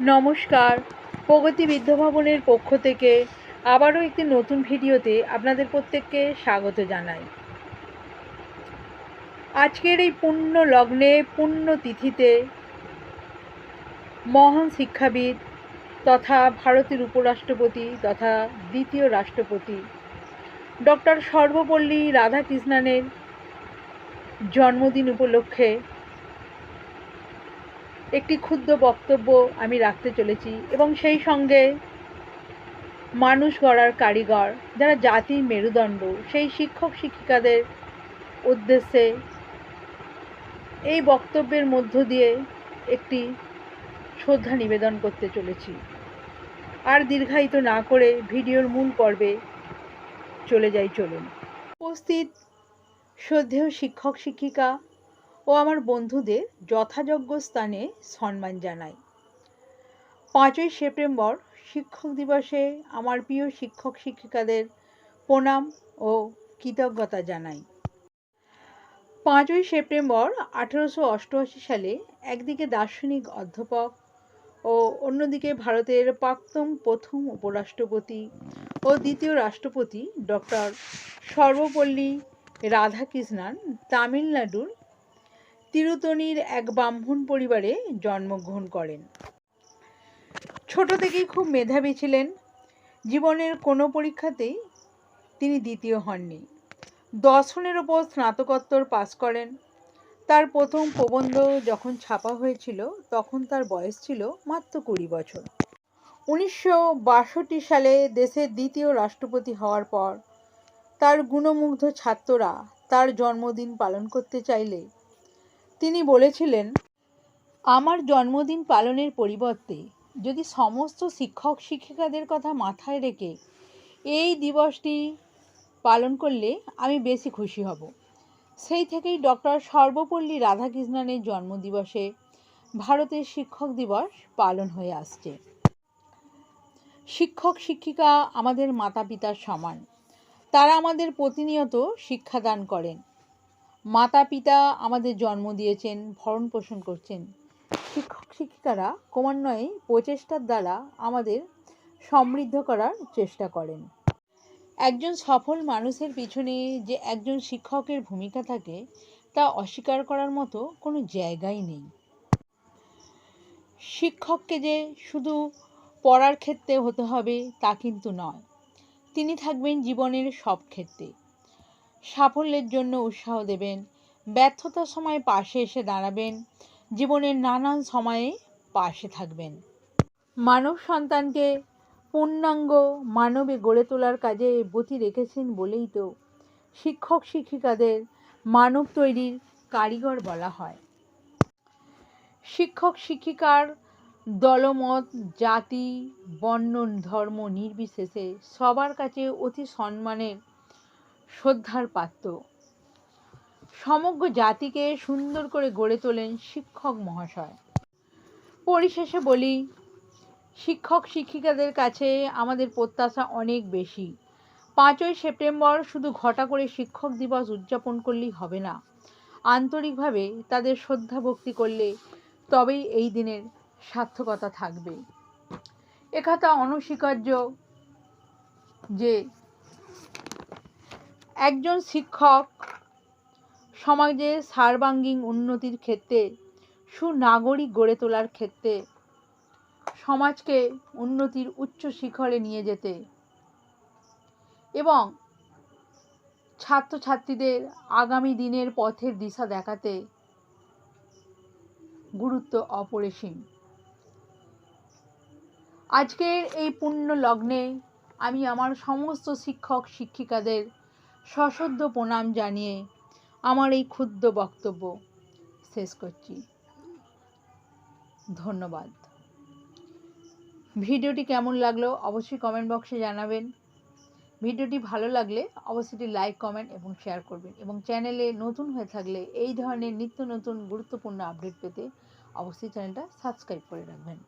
নমস্কার। প্রগতি বিদ্যাভবনের পক্ষ থেকে আবারও একটি নতুন ভিডিওতে আপনাদের প্রত্যেককে স্বাগত জানাই। আজকের এই পুণ্য লগ্নে পুণ্য তিথিতে মহান শিক্ষাবিদ তথা ভারতের উপরাষ্ট্রপতি তথা দ্বিতীয় রাষ্ট্রপতি ডক্টর সর্বপল্লী রাধাকৃষ্ণনের জন্মদিন উপলক্ষে একটি ক্ষুদ্র বক্তব্য আমি রাখতে চলেছি এবং সেই সঙ্গে মানুষ গড়ার কারিগর, যারা জাতির মেরুদণ্ড, সেই শিক্ষক শিক্ষিকাদের উদ্দেশ্যে এই বক্তব্যের মধ্য দিয়ে একটি শ্রদ্ধা নিবেদন করতে চলেছি। আর দীর্ঘায়িত না করে ভিডিওর মূল পর্বে চলে যাই, চলুন। উপস্থিত শ্রদ্ধেয় শিক্ষক শিক্ষিকা ও আমার বন্ধুদের যথাযোগ্য স্থানে সম্মান জানাই পাঁচই সেপ্টেম্বর শিক্ষক দিবসে আমার প্রিয় শিক্ষক শিক্ষিকাদের প্রণাম ও কৃতজ্ঞতা জানাই। পাঁচই সেপ্টেম্বর আঠেরোশো অষ্টআশি সালে একদিকে দার্শনিক অধ্যাপক ও অন্যদিকে ভারতের প্রাক্তন প্রথম উপরাষ্ট্রপতি ও দ্বিতীয় রাষ্ট্রপতি ডক্টর সর্বপল্লী রাধাকৃষ্ণন তামিলনাড়ুর তিরুতনির এক ব্রাহ্মণ পরিবারে জন্মগ্রহণ করেন। ছোট থেকেই খুব মেধাবী ছিলেন। জীবনের কোনো পরীক্ষাতেই তিনি দ্বিতীয় হননি। দর্শনের ওপর স্নাতকোত্তর পাস করেন। তার প্রথম প্রবন্ধ যখন ছাপা হয়েছিল, তখন তার বয়স ছিল মাত্র কুড়ি বছর। উনিশশো বাষট্টি সালে দেশের দ্বিতীয় রাষ্ট্রপতি হওয়ার পর তার গুণমুগ্ধ ছাত্ররা তার জন্মদিন পালন করতে চাইলে তিনি বলেছিলেন, আমার জন্মদিন পালনের পরিবর্তে যদি সমস্ত শিক্ষক শিক্ষিকাদের কথা মাথায় রেখে এই দিবসটি পালন করলে আমি বেশি খুশি হব। সেই থেকেই ডক্টর সর্বপল্লী রাধাকৃষ্ণনের জন্মদিবসে ভারতের শিক্ষক দিবস পালন হয়ে আসছে। শিক্ষক শিক্ষিকা আমাদের মাতা পিতার সমান। তারা আমাদের প্রতিনিয়ত শিক্ষাদান করেন। মাতা পিতা আমাদের জন্ম দিয়েছেন, ভরণ পোষণ করছেন। শিক্ষক শিক্ষিকারা ক্রমান্বয়ে প্রচেষ্টার দ্বারা আমাদের সমৃদ্ধ করার চেষ্টা করেন। একজন সফল মানুষের পিছনে যে একজন শিক্ষকের ভূমিকা থাকে, তা অস্বীকার করার মতো কোনো জায়গাই নেই। শিক্ষককে যে শুধু পড়ার ক্ষেত্রে হতে হবে, তা কিন্তু নয়। তিনি থাকবেন জীবনের সব ক্ষেত্রে। সাফল্যের জন্য উৎসাহ দেবেন। ব্যর্থতার সময় পাশে এসে দাঁড়াবেন। জীবনের নানান সময়ে পাশে থাকবেন। মানব সন্তানকে পূর্ণাঙ্গ মানবে গড়ে তোলার কাজে বতি রেখেছেন বলেই তো শিক্ষক শিক্ষিকাদের মানব তৈরির কারিগর বলা হয়। শিক্ষক শিক্ষিকার দলমত, জাতি, বর্ণ, ধর্ম নির্বিশেষে সবার কাছে অতি সম্মানের শ্রদ্ধার পাত্র। সমগ্র জাতিকে সুন্দর করে গড়ে তোলেন শিক্ষক মহাশয়। পরিশেষে বলি, শিক্ষক শিক্ষিকাদের কাছে আমাদের প্রত্যাশা অনেক বেশি। পাঁচই সেপ্টেম্বর শুধু ঘটা করে শিক্ষক দিবস উদযাপন করলেই হবে না। আন্তরিকভাবে তাদের শ্রদ্ধা ভক্তি করলে তবেই এই দিনের সার্থকতা থাকবে। একথা অনস্বীকার্য যে একজন শিক্ষক সমাজের সার্বাঙ্গীন উন্নতির ক্ষেত্রে, সুনাগরিক গড়ে তোলার ক্ষেত্রে, সমাজকে উন্নতির উচ্চ শিখরে নিয়ে যেতে এবং ছাত্রছাত্রীদের আগামী দিনের পথের দিশা দেখাতে গুরুত্ব অপরিসীম। আজকের এই পুণ্য লগ্নে আমি আমার সমস্ত শিক্ষক, শিক্ষিকাদের সশ্রদ্ধ প্রণাম জানিয়ে আমার এই ক্ষুদ্র বক্তব্য শেষ করছি। ধন্যবাদ। ভিডিওটি কেমন লাগল অবশ্যই কমেন্ট বক্সে জানাবেন। ভিডিওটি ভালো লাগলে অবশ্যই লাইক কমেন্ট এবং শেয়ার করবেন এবং চ্যানেলে নতুন হয়ে থাকলে এই ধরনের নিত্য নতুন গুরুত্বপূর্ণ আপডেট পেতে অবশ্যই চ্যানেলটা সাবস্ক্রাইব করে রাখবেন।